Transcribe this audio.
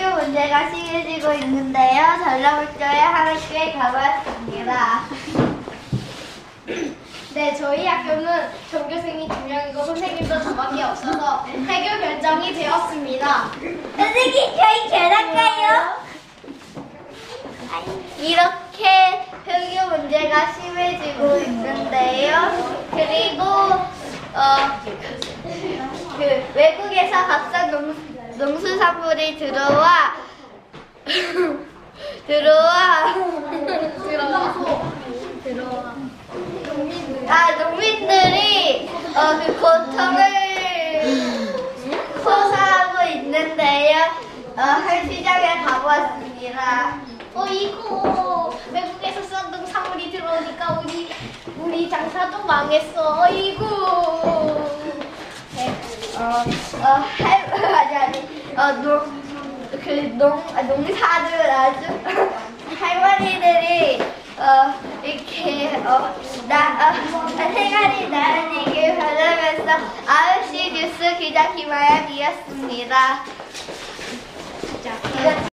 학의 세교 문제가 심해지고 있는데요. 전라북도의 한 학교에 가봤습니다. 네, 저희 학교는 전교생이 두 명이고 선생님도 저밖에 없어서 해교 결정이 되었습니다. 선생님, 저희 결할까요? 이렇게 흡유 문제가 심해지고 있는데요. 그리고 어, 그 외국에서 각종 농, 농수산물이 들어와 들어와 들어와. 아 농민들이 어, 그 고통을 호소하고 있는데요. 어, 한 시장에 가보았습니다. 어, 이거 외국에서 썬 사물이 들어오니까 우리 우리 장사도 망했어. 어이구. 네, 어, 어, 할, 아니, 아니, 어, 농, 그, 농, 아, 농사들 아주, 할머니들이, 어, 이렇게, 어, 나, 어, 생활이 나으니길 바라면서, 아홉시 뉴스 기자 김아연이었습니다. 자,